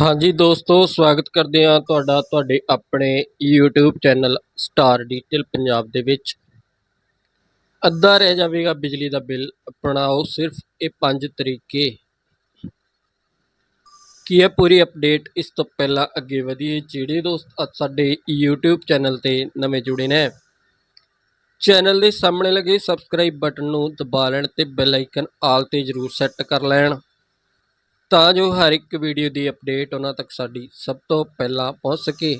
ਹਾਂਜੀ ਦੋਸਤੋ, ਸਵਾਗਤ ਕਰਦੇ ਹਾਂ ਤੁਹਾਡਾ, ਤੁਹਾਡੇ ਆਪਣੇ YouTube channel star detail Punjab ਦੇ ਵਿੱਚ। ਅੱਧਾ ਰਹਿ ਜਾਵੇਗਾ ਬਿਜਲੀ ਦਾ ਬਿੱਲ, ਅਪਣਾਓ ਸਿਰਫ ਇਹ ਪੰਜ ਤਰੀਕੇ। ਕੀ ਹੈ ਪੂਰੀ ਅਪਡੇਟ ਇਸ ਤੋਂ ਪਹਿਲਾਂ ਅੱਗੇ ਵਧੀਏ, ਜਿਹੜੇ ਦੋਸਤ ਅੱਜ ਸਾਡੇ YouTube ਚੈਨਲ ਤੇ ਨਵੇਂ ਜੁੜੇ ਨੇ? ਚੈਨਲ ਦੇ ਸਾਹਮਣੇ ਲੱਗੇ ਸਬਸਕ੍ਰਾਈਬ ਬਟਨ ਨੂੰ ਦਬਾ ਲੈਣ ਤੇ ਬੈਲ ਆਈਕਨ ਆਲ ਤੇ ਜ਼ਰੂਰ ਸੈੱਟ ਕਰ ਲੈਣ। ਤਾਂ ਜੋ ਹਰ ਇੱਕ ਵੀਡੀਓ ਦੀ ਅਪਡੇਟ ਉਹਨਾਂ ਤੱਕ ਸਾਡੀ ਸਭ ਤੋਂ ਪਹਿਲਾਂ ਪਹੁੰਚ ਸਕੇ।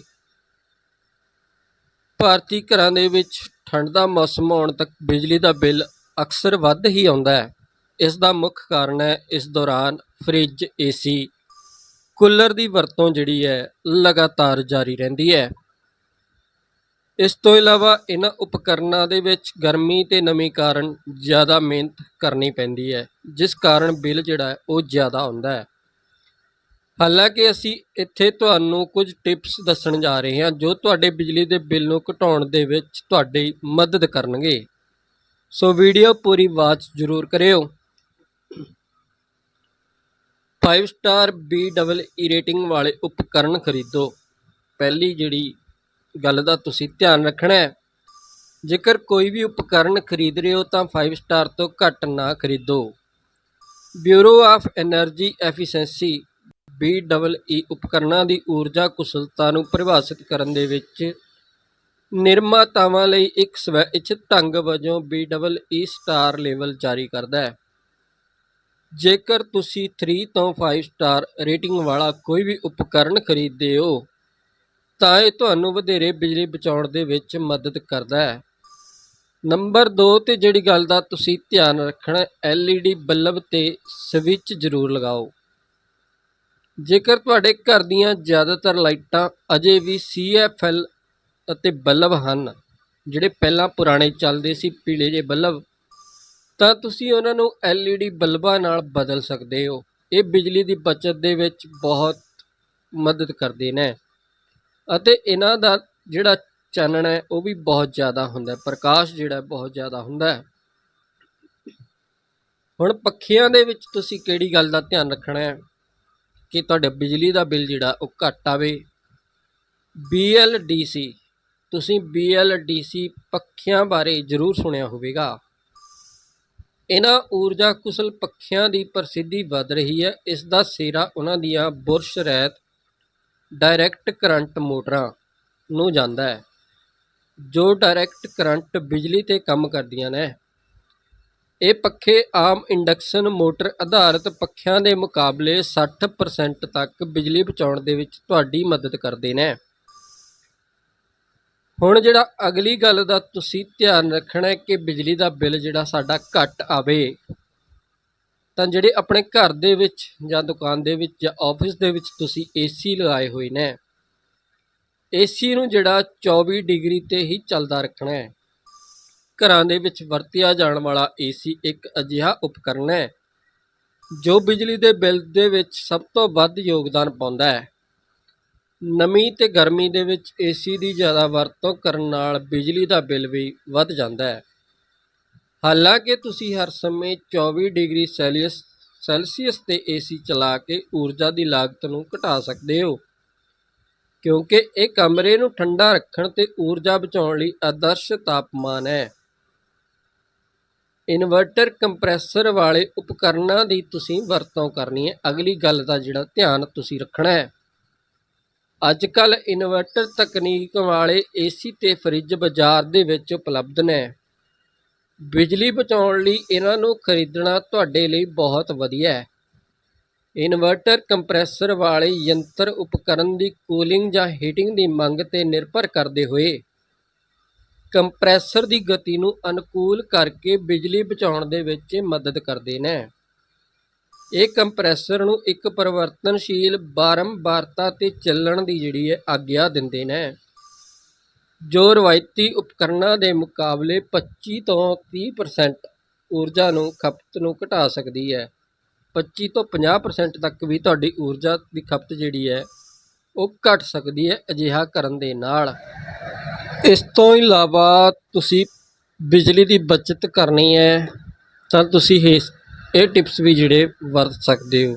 ਭਾਰਤੀ ਘਰਾਂ ਦੇ ਵਿੱਚ ਠੰਡ ਦਾ ਮੌਸਮ ਆਉਣ ਤੱਕ ਬਿਜਲੀ ਦਾ ਬਿੱਲ ਅਕਸਰ ਵੱਧ ਹੀ ਆਉਂਦਾ ਹੈ। ਇਸ ਦਾ ਮੁੱਖ ਕਾਰਨ ਹੈ ਇਸ ਦੌਰਾਨ ਫ੍ਰਿਜ, ਏਸੀ, ਕੂਲਰ ਦੀ ਵਰਤੋਂ ਜਿਹੜੀ ਹੈ ਲਗਾਤਾਰ ਜਾਰੀ ਰਹਿੰਦੀ ਹੈ। ਇਸ ਤੋਂ ਇਲਾਵਾ ਇਹਨਾਂ ਉਪਕਰਨਾਂ ਦੇ ਵਿੱਚ ਗਰਮੀ ਤੇ ਨਮੀ ਕਾਰਨ ਜ਼ਿਆਦਾ ਮਿਹਨਤ ਕਰਨੀ ਪੈਂਦੀ ਹੈ, ਜਿਸ ਕਾਰਨ ਬਿੱਲ ਜਿਹੜਾ ਹੈ ਉਹ ਜ਼ਿਆਦਾ ਆਉਂਦਾ ਹੈ। ਹਾਲਾਂਕਿ ਅਸੀਂ ਇੱਥੇ ਤੁਹਾਨੂੰ ਕੁਝ ਟਿਪਸ ਦੱਸਣ ਜਾ ਰਹੇ ਹਾਂ, ਜੋ ਤੁਹਾਡੇ ਬਿਜਲੀ ਦੇ ਬਿੱਲ ਨੂੰ ਘਟਾਉਣ ਦੇ ਵਿੱਚ ਤੁਹਾਡੀ ਮਦਦ ਕਰਨਗੇ। ਸੋ ਵੀਡੀਓ ਪੂਰੀ ਵਾਚ ਜ਼ਰੂਰ ਕਰਿਓ। 5 star B double E rating ਵਾਲੇ ਉਪਕਰਨ ਖਰੀਦੋ। ਪਹਿਲੀ ਜਿਹੜੀ ਗੱਲ ਦਾ ਤੁਸੀਂ ਧਿਆਨ ਰੱਖਣਾ ਹੈ। ਜੇਕਰ ਕੋਈ ਵੀ ਉਪਕਰਨ ਖਰੀਦ ਰਹੇ ਹੋ ਤਾਂ 5 ਸਟਾਰ ਤੋਂ ਘੱਟ ਨਾ ਖਰੀਦੋ। Bureau of energy efficiency E ਉਪਕਰਨਾਂ ਦੀ ਊਰਜਾ ਕੁਸ਼ਲਤਾ ਨੂੰ ਪਰਿਭਾਸ਼ਿਤ ਕਰਨ ਦੇ ਵਿੱਚ ਨਿਰਮਾਤਾਵਾਂ ਲਈ ਇੱਕ ਸਵੈ ਇਛਿਤ ਢੰਗ ਵਜੋਂ B double E star level ਜਾਰੀ ਕਰਦਾ ਹੈ। ਜੇਕਰ ਤੁਸੀਂ 3 ਤੋਂ 5 ਸਟਾਰ ਰੇਟਿੰਗ ਵਾਲਾ ਕੋਈ ਵੀ ਉਪਕਰਨ ਖਰੀਦਦੇ ਹੋ ਤਾਂ ਇਹ ਤੁਹਾਨੂੰ ਵਧੇਰੇ ਬਿਜਲੀ ਬਚਾਉਣ ਦੇ ਵਿੱਚ ਮਦਦ ਕਰਦਾ ਹੈ। ਨੰਬਰ 2 ਤੇ ਜਿਹੜੀ ਗੱਲ ਦਾ ਤੁਸੀਂ ਧਿਆਨ ਰੱਖਣਾ LED ਬੱਲਬ ਤੇ ਸਵਿਚ ਜ਼ਰੂਰ ਲਗਾਓ। ਜੇਕਰ ਤੁਹਾਡੇ ਘਰ ਦੀਆਂ ਜ਼ਿਆਦਾਤਰ ਲਾਈਟਾਂ ਅਜੇ ਵੀ CFL ਅਤੇ ਬੱਲਬ ਹਨ, ਜਿਹੜੇ ਪਹਿਲਾਂ ਪੁਰਾਣੇ ਚੱਲਦੇ ਸੀ ਪੀਲੇ ਜਿਹੇ ਬੱਲਬ, ਤਾਂ ਤੁਸੀਂ ਉਹਨਾਂ ਨੂੰ LED ਬਲਬਾਂ ਨਾਲ ਬਦਲ ਸਕਦੇ ਹੋ। ਇਹ ਬਿਜਲੀ ਦੀ ਬਚਤ ਦੇ ਵਿੱਚ ਬਹੁਤ ਮਦਦ ਕਰਦੇ ਨੇ। ਅਤੇ ਇਹਨਾਂ ਦਾ ਜਿਹੜਾ ਚਾਨਣ ਹੈ, ਉਹ ਵੀ ਬਹੁਤ ਜ਼ਿਆਦਾ ਹੁੰਦਾ ਹੈ। ਪ੍ਰਕਾਸ਼ ਜਿਹੜਾ ਬਹੁਤ ਜ਼ਿਆਦਾ ਹੁੰਦਾ ਹੈ। ਹੁਣ ਪੱਖਿਆਂ ਦੇ ਵਿੱਚ ਤੁਸੀਂ ਕਿਹੜੀ ਗੱਲ ਦਾ ਧਿਆਨ ਰੱਖਣਾ ਹੈ? ਕਿ ਤੁਹਾਡੇ ਬਿਜਲੀ ਦਾ ਬਿੱਲ ਜਿਹੜਾ, ਉਹ ਘੱਟ ਆਵੇ। BLDC ਤੁਸੀਂ BLDC ਪੱਖਿਆਂ ਬਾਰੇ ਜ਼ਰੂਰ ਸੁਣਿਆ ਹੋਵੇਗਾ। ਇਹਨਾਂ ਊਰਜਾ ਕੁਸ਼ਲ ਪੱਖਿਆਂ ਦੀ ਪ੍ਰਸਿੱਧੀ ਵੱਧ ਰਹੀ ਹੈ। ਇਸ ਦਾ ਸਿਰਾ ਉਹਨਾਂ ਦੀਆਂ ਬੁਰਸ਼ ਰਹਿਤ ਡਾਇਰੈਕਟ ਕਰੰਟ ਮੋਟਰਾਂ ਨੂੰ ਜਾਂਦਾ ਹੈ, ਜੋ ਡਾਇਰੈਕਟ ਕਰੰਟ ਬਿਜਲੀ ਤੇ ਕੰਮ ਕਰਦੀਆਂ ਨੇ। ਇਹ ਪੱਖੇ ਆਮ ਇੰਡਕਸ਼ਨ ਮੋਟਰ ਆਧਾਰਿਤ ਪੱਖਿਆਂ ਦੇ ਮੁਕਾਬਲੇ 60% ਤੱਕ ਬਿਜਲੀ ਬਚਾਉਣ ਦੇ ਵਿੱਚ ਤੁਹਾਡੀ ਮਦਦ ਕਰਦੇ ਨੇ। ਹੁਣ ਜਿਹੜਾ ਅਗਲੀ ਗੱਲ ਦਾ ਤੁਸੀਂ ਧਿਆਨ ਰੱਖਣਾ ਹੈ ਕਿ ਬਿਜਲੀ ਦਾ ਬਿੱਲ ਜਿਹੜਾ ਸਾਡਾ ਘੱਟ ਆਵੇ ਤਾਂ ਜਿਹੜੇ ਆਪਣੇ ਘਰ ਦੇ ਵਿੱਚ ਜਾਂ ਦੁਕਾਨ ਦੇ ਵਿੱਚ ਜਾਂ ਆਫਿਸ ਦੇ ਵਿੱਚ ਤੁਸੀਂ ਏਸੀ ਲਗਾਏ ਹੋਏ ਨੇ ਏਸੀ ਨੂੰ ਜਿਹੜਾ 24 ਡਿਗਰੀ ਤੇ ਹੀ ਚੱਲਦਾ ਰੱਖਣਾ ਹੈ। ਘਰਾਂ ਦੇ ਵਿੱਚ ਵਰਤਿਆ ਜਾਣ ਵਾਲਾ ਏਸੀ ਇੱਕ ਅਜਿਹਾ ਉਪਕਰਨ ਹੈ, ਜੋ ਬਿਜਲੀ ਦੇ ਬਿੱਲ ਦੇ ਵਿੱਚ ਸਭ ਤੋਂ ਵੱਧ ਯੋਗਦਾਨ ਪਾਉਂਦਾ ਹੈ। ਨਮੀ ਤੇ ਗਰਮੀ ਦੇ ਵਿੱਚ ਏਸੀ ਦੀ ਜ਼ਿਆਦਾ ਵਰਤੋਂ ਕਰਨ ਨਾਲ ਬਿਜਲੀ ਦਾ ਬਿੱਲ ਵੀ ਵੱਧ ਜਾਂਦਾ ਹੈ। ਹਾਲਾਂਕਿ ਤੁਸੀਂ ਹਰ ਸਮੇਂ 24 ਡਿਗਰੀ ਸੈਲੀਅਸ ਸੈਲਸੀਅਸ ਤੇ ਏਸੀ ਚਲਾ ਕੇ ਊਰਜਾ ਦੀ ਲਾਗਤ ਨੂੰ ਘਟਾ ਸਕਦੇ ਹੋ। ਕਿਉਂਕਿ ਇਹ ਕਮਰੇ ਨੂੰ ਠੰਡਾ ਰੱਖਣ ਤੇ ਊਰਜਾ ਬਚਾਉਣ ਲਈ ਆਦਰਸ਼ ਤਾਪਮਾਨ ਹੈ। ਇਨਵਰਟਰ ਕੰਪਰੈਸਰ ਵਾਲੇ ਉਪਕਰਨਾਂ ਦੀ ਤੁਸੀਂ ਵਰਤੋਂ ਕਰਨੀ ਹੈ। ਅਗਲੀ ਗੱਲ ਦਾ ਜਿਹੜਾ ਧਿਆਨ ਤੁਸੀਂ ਰੱਖਣਾ ਹੈ। ਅੱਜ ਕੱਲ ਇਨਵਰਟਰ ਤਕਨੀਕ ਵਾਲੇ ਏਸੀ ਤੇ ਫਰਿੱਜ ਬਾਜ਼ਾਰ ਦੇ ਵਿੱਚ ਉਪਲਬਧ ਨੇ। ਬਿਜਲੀ ਬਚਾਉਣ ਲਈ ਇਹਨਾਂ ਨੂੰ ਖਰੀਦਣਾ ਤੁਹਾਡੇ ਲਈ ਬਹੁਤ ਵਧੀਆ ਹੈ। ਇਨਵਰਟਰ, ਕੰਪਰੈਸਰ ਵਾਲੇ ਯੰਤਰ, ਉਪਕਰਨ ਦੀ ਕੂਲਿੰਗ ਜਾਂ ਹੀਟਿੰਗ ਦੀ ਮੰਗ ਤੇ ਨਿਰਭਰ ਕਰਦੇ ਹੋਏ ਕੰਪਰੈਸਰ ਦੀ ਗਤੀ ਨੂੰ ਅਨੁਕੂਲ ਕਰਕੇ ਬਿਜਲੀ ਬਚਾਉਣ ਦੇ ਵਿੱਚ ਮਦਦ ਕਰਦੇ ਨੇ। ਇਹ ਕੰਪਰੈਸਰ ਨੂੰ ਇੱਕ ਪਰਿਵਰਤਨਸ਼ੀਲ ਬਾਰੰਬਾਰਤਾ ਤੇ ਚੱਲਣ ਦੀ ਜਿਹੜੀ ਹੈ ਆਗਿਆ ਦਿੰਦੇ ਨੇ। ਜੋ ਰਵਾਇਤੀ ਉਪਕਰਨਾਂ ਦੇ ਮੁਕਾਬਲੇ ਪੱਚੀ ਤੋਂ ਤੀਹ ਪਰਸੈਂਟ ਊਰਜਾ ਨੂੰ ਖਪਤ ਨੂੰ ਘਟਾ ਸਕਦੀ ਹੈ। ਪੱਚੀ ਤੋਂ ਪੰਜਾਹ ਪਰਸੈਂਟ ਤੱਕ ਵੀ ਤੁਹਾਡੀ ਊਰਜਾ ਦੀ ਖਪਤ ਜਿਹੜੀ ਹੈ, ਉਹ ਘਟ ਸਕਦੀ ਹੈ ਅਜਿਹਾ ਕਰਨ ਦੇ ਨਾਲ। ਇਸ ਤੋਂ ਇਲਾਵਾ ਤੁਸੀਂ ਬਿਜਲੀ ਦੀ ਬਚਤ ਕਰਨੀ ਹੈ, ਤਾਂ ਤੁਸੀਂ ਇਸ, ਇਹ ਟਿਪਸ ਵੀ ਜਿਹੜੇ ਵਰਤ ਸਕਦੇ ਹੋ।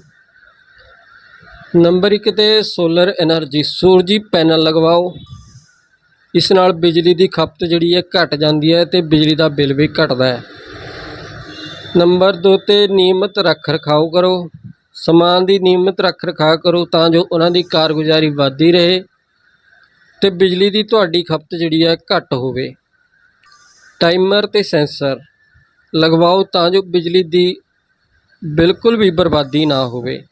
ਨੰਬਰ 1 ਤੇ ਸੋਲਰ એનર્ਜੀ ਸੂਰਜੀ ਪੈਨਲ ਲਗਵਾਓ। ਇਸ ਨਾਲ ਬਿਜਲੀ ਦੀ ਖਪਤ ਜਿਹੜੀ ਹੈ ਘਟ ਜਾਂਦੀ ਹੈ ਤੇ ਬਿਜਲੀ ਦਾ ਬਿੱਲ ਵੀ ਘਟਦਾ ਹੈ। ਨੰਬਰ 2 ਤੇ ਨਿਯਮਤ ਰੱਖ ਰਖਾਓ ਕਰੋ। ਸਮਾਨ ਦੀ ਨਿਯਮਤ ਰੱਖ ਰਖਾਅ ਕਰੋ ਤਾਂ ਜੋ ਉਹਨਾਂ ਦੀ ਕਾਰਗੁਜ਼ਾਰੀ ਵੱਧਦੀ ਰਹੇ ਤੇ ਬਿਜਲੀ ਦੀ ਤੁਹਾਡੀ ਖਪਤ ਜਿਹੜੀ ਹੈ ਘੱਟ ਹੋਵੇ। ਟਾਈਮਰ ਤੇ ਸੈਂਸਰ ਲਗਵਾਓ ਤਾਂ ਜੋ ਬਿਜਲੀ ਦੀ ਬਿਲਕੁਲ ਵੀ ਬਰਬਾਦੀ ਨਾ ਹੋਵੇ।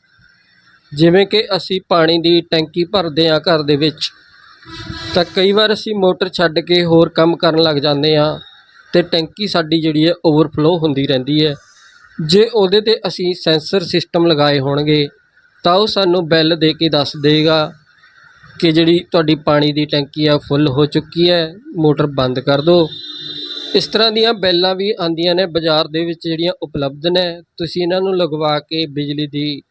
ਜਿਵੇਂ ਕਿ ਅਸੀਂ ਪਾਣੀ ਦੀ ਟੈਂਕੀ ਭਰਦੇ ਹਾਂ ਘਰ ਦੇ ਵਿੱਚ। ਤਾਂ ਕਈ ਵਾਰ ਅਸੀਂ ਮੋਟਰ ਛੱਡ ਕੇ ਹੋਰ ਕੰਮ ਕਰਨ ਲੱਗ ਜਾਂਦੇ ਹਾਂ ਤੇ ਟੈਂਕੀ ਸਾਡੀ ਜਿਹੜੀ ਹੈ ਓਵਰਫਲੋ ਹੁੰਦੀ ਰਹਿੰਦੀ ਹੈ। ਜੇ ਉਹਦੇ ਤੇ ਅਸੀਂ ਸੈਂਸਰ ਸਿਸਟਮ ਲਗਾਏ ਹੋਣਗੇ, ਤਾਂ ਉਹ ਸਾਨੂੰ ਬਿੱਲ ਦੇ ਕੇ ਦੱਸ ਦੇਗਾ ਕਿ ਜਿਹੜੀ ਤੁਹਾਡੀ ਪਾਣੀ ਦੀ ਟੈਂਕੀ ਆ, ਫੁੱਲ ਹੋ ਚੁੱਕੀ ਹੈ, ਮੋਟਰ ਬੰਦ ਕਰ ਦਿਓ। ਇਸ ਤਰ੍ਹਾਂ ਦੀਆਂ ਬੈਲਾਂ ਵੀ ਆਉਂਦੀਆਂ ਨੇ, ਬਾਜ਼ਾਰ ਦੇ ਵਿੱਚ ਜਿਹੜੀਆਂ ਉਪਲਬਧ ਨੇ। ਤੁਸੀਂ ਇਹਨਾਂ ਨੂੰ ਲਗਵਾ ਕੇ ਬਿਜਲੀ ਦੀ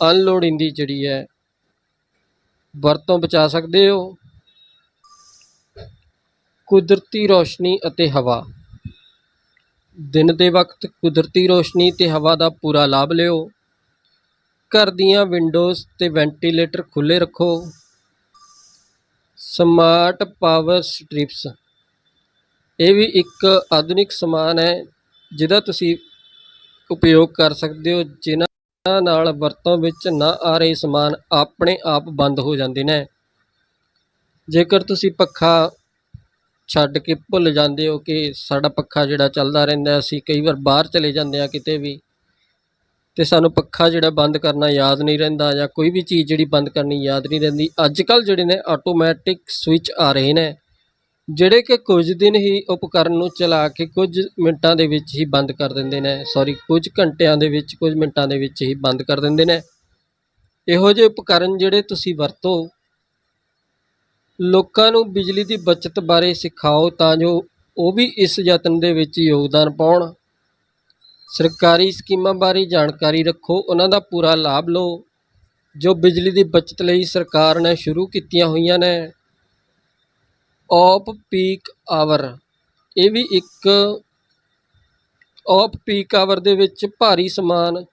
ਅਨਲੋਡਿੰਗ ਜਿਹੜੀ ਹੈ, ਵਰਤੋਂ ਬਚਾ ਸਕਦੇ ਹੋ। ਕੁਦਰਤੀ ਰੌਸ਼ਨੀ ਅਤੇ ਹਵਾ। ਦਿਨ ਦੇ ਵਕਤ ਕੁਦਰਤੀ ਰੌਸ਼ਨੀ ਤੇ ਹਵਾ ਦਾ ਪੂਰਾ ਲਾਭ ਲਿਓ। ਘਰ ਦੀਆਂ ਵਿੰਡੋਜ਼ ਤੇ ਵੈਂਟੀਲੇਟਰ ਖੁੱਲ੍ਹੇ ਰੱਖੋ। ਸਮਾਰਟ ਪਾਵਰ ਸਟ੍ਰਿਪਸ ਇਹ ਵੀ ਇੱਕ ਆਧੁਨਿਕ ਸਮਾਨ ਹੈ ਜਿਹਦਾ ਤੁਸੀਂ ਉਪਯੋਗ ਕਰ ਸਕਦੇ ਹੋ, ਜਿਨ੍ਹਾਂ ਨਾਲ ਵਰਤੋਂ ਵਿੱਚ ਨਾ ਆ ਰਹੇ ਸਮਾਨ ਆਪਣੇ ਆਪ ਬੰਦ ਹੋ ਜਾਂਦੇ ਨੇ। ਜੇਕਰ ਤੁਸੀਂ ਪੱਖਾ ਛੱਡ ਕੇ ਭੁੱਲ ਜਾਂਦੇ ਹੋ ਕਿ ਸਾਡਾ ਪੱਖਾ ਜਿਹੜਾ ਚੱਲਦਾ ਰਹਿੰਦਾ ਅਸੀਂ ਕਈ ਵਾਰ ਬਾਹਰ ਚਲੇ ਜਾਂਦੇ ਆ ਕਿਤੇ ਵੀ ਤੇ ਸਾਨੂੰ ਪੱਖਾ ਜਿਹੜਾ ਬੰਦ ਕਰਨਾ ਯਾਦ ਨਹੀਂ ਰਹਿੰਦਾ ਜਾਂ ਕੋਈ ਵੀ ਚੀਜ਼ ਜਿਹੜੀ ਬੰਦ ਕਰਨੀ ਯਾਦ ਨਹੀਂ ਰਹਿੰਦੀ। ਅੱਜ ਕੱਲ੍ਹ ਜਿਹੜੇ ਨੇ ਆਟੋਮੈਟਿਕ ਸਵਿਚ ਆ ਰਹੇ ਨੇ, ਜਿਹੜੇ ਕਿ ਕੁਝ ਦਿਨ ਹੀ ਉਪਕਰਨ ਨੂੰ ਚਲਾ ਕੇ ਕੁਝ ਮਿੰਟਾਂ ਦੇ ਵਿੱਚ ਹੀ ਬੰਦ ਕਰ ਦਿੰਦੇ ਨੇ। ਸੌਰੀ ਕੁਝ ਘੰਟਿਆਂ ਦੇ ਵਿੱਚ, ਕੁਝ ਮਿੰਟਾਂ ਦੇ ਵਿੱਚ ਹੀ ਬੰਦ ਕਰ ਦਿੰਦੇ ਨੇ। ਇਹੋ ਜਿਹੇ ਉਪਕਰਨ ਜਿਹੜੇ ਤੁਸੀਂ ਵਰਤੋ ਲੋਕਾਂ ਨੂੰ ਬਿਜਲੀ ਦੀ ਬਚਤ ਬਾਰੇ ਸਿਖਾਓ ਤਾਂ ਜੋ ਉਹ ਵੀ ਇਸ ਯਤਨ ਦੇ ਵਿੱਚ ਯੋਗਦਾਨ ਪਾਉਣ। ਸਰਕਾਰੀ ਸਕੀਮਾਂ ਬਾਰੇ ਜਾਣਕਾਰੀ ਰੱਖੋ, ਉਹਨਾਂ ਦਾ ਪੂਰਾ ਲਾਭ ਲਓ। ਜੋ ਬਿਜਲੀ ਦੀ ਬਚਤ ਲਈ ਸਰਕਾਰ ਨੇ ਸ਼ੁਰੂ ਕੀਤੀਆਂ ਹੋਈਆਂ ਨੇ ਆਫ ਪੀਕ ਆਵਰ ਇਹ ਵੀ ਇੱਕ ਆਫ ਪੀਕ ਆਵਰ ਦੇ ਵਿੱਚ ਭਾਰੀ ਸਮਾਨ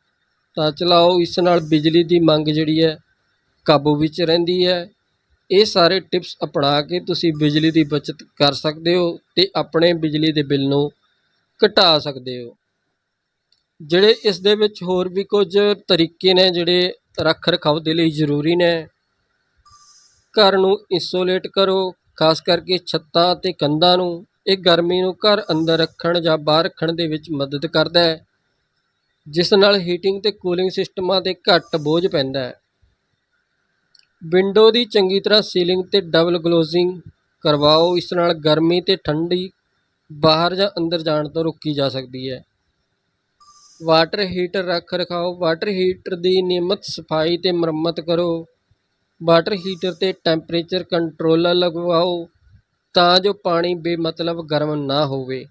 ਤਾਂ ਚਲਾਓ, ਇਸ ਨਾਲ ਬਿਜਲੀ ਦੀ ਮੰਗ ਜਿਹੜੀ ਹੈ ਕਾਬੂ ਵਿੱਚ ਰਹਿੰਦੀ ਹੈ। ਇਹ ਸਾਰੇ ਟਿਪਸ ਅਪਣਾ ਕੇ ਤੁਸੀਂ ਬਿਜਲੀ ਦੀ ਬਚਤ ਕਰ ਸਕਦੇ ਹੋ ਤੇ ਆਪਣੇ ਬਿਜਲੀ ਦੇ ਬਿੱਲ ਨੂੰ ਘਟਾ ਸਕਦੇ ਹੋ। ਜਿਹੜੇ ਇਸ ਦੇ ਵਿੱਚ ਹੋਰ ਵੀ ਕੁਝ ਤਰੀਕੇ ਨੇ ਜਿਹੜੇ ਰੱਖ ਰਖਾਵ ਦੇ ਲਈ ਜ਼ਰੂਰੀ ਨੇ, ਘਰ ਨੂੰ ਇਨਸੂਲੇਟ ਕਰੋ, ਖਾਸ ਕਰਕੇ ਛੱਤਾਂ ਤੇ ਕੰਧਾਂ ਨੂੰ। ਇਹ ਗਰਮੀ ਨੂੰ ਘਰ ਅੰਦਰ ਰੱਖਣ ਜਾਂ ਬਾਹਰ ਰੱਖਣ ਦੇ ਵਿੱਚ ਮਦਦ ਕਰਦਾ ਹੈ, ਜਿਸ ਨਾਲ ਹੀਟਿੰਗ ਤੇ ਕੂਲਿੰਗ ਸਿਸਟਮਾਂ ਤੇ ਘੱਟ ਬੋਝ ਪੈਂਦਾ ਹੈ। ਵਿੰਡੋ ਦੀ ਚੰਗੀ ਤਰ੍ਹਾਂ ਸੀਲਿੰਗ ਤੇ ਡਬਲ ਗਲੋਜ਼ਿੰਗ ਕਰਵਾਓ। ਇਸ ਨਾਲ ਗਰਮੀ ਤੇ ਠੰਡੀ ਬਾਹਰ ਜਾਂ ਅੰਦਰ ਜਾਣ ਤੋਂ ਰੋਕੀ ਜਾ ਸਕਦੀ ਹੈ। ਵਾਟਰ ਹੀਟਰ ਰੱਖ ਰਖਾਓ। ਵਾਟਰ ਹੀਟਰ ਦੀ ਨਿਯਮਤ ਸਫ਼ਾਈ ਤੇ ਮੁਰੰਮਤ ਕਰੋ। ਵਾਟਰ ਹੀਟਰ ਤੇ ਟੈਂਪਰੇਚਰ ਕੰਟਰੋਲਰ ਲਗਵਾਓ ਤਾਂ ਜੋ ਪਾਣੀ ਬੇਮਤਲਬ ਗਰਮ ਨਾ ਹੋਵੇ।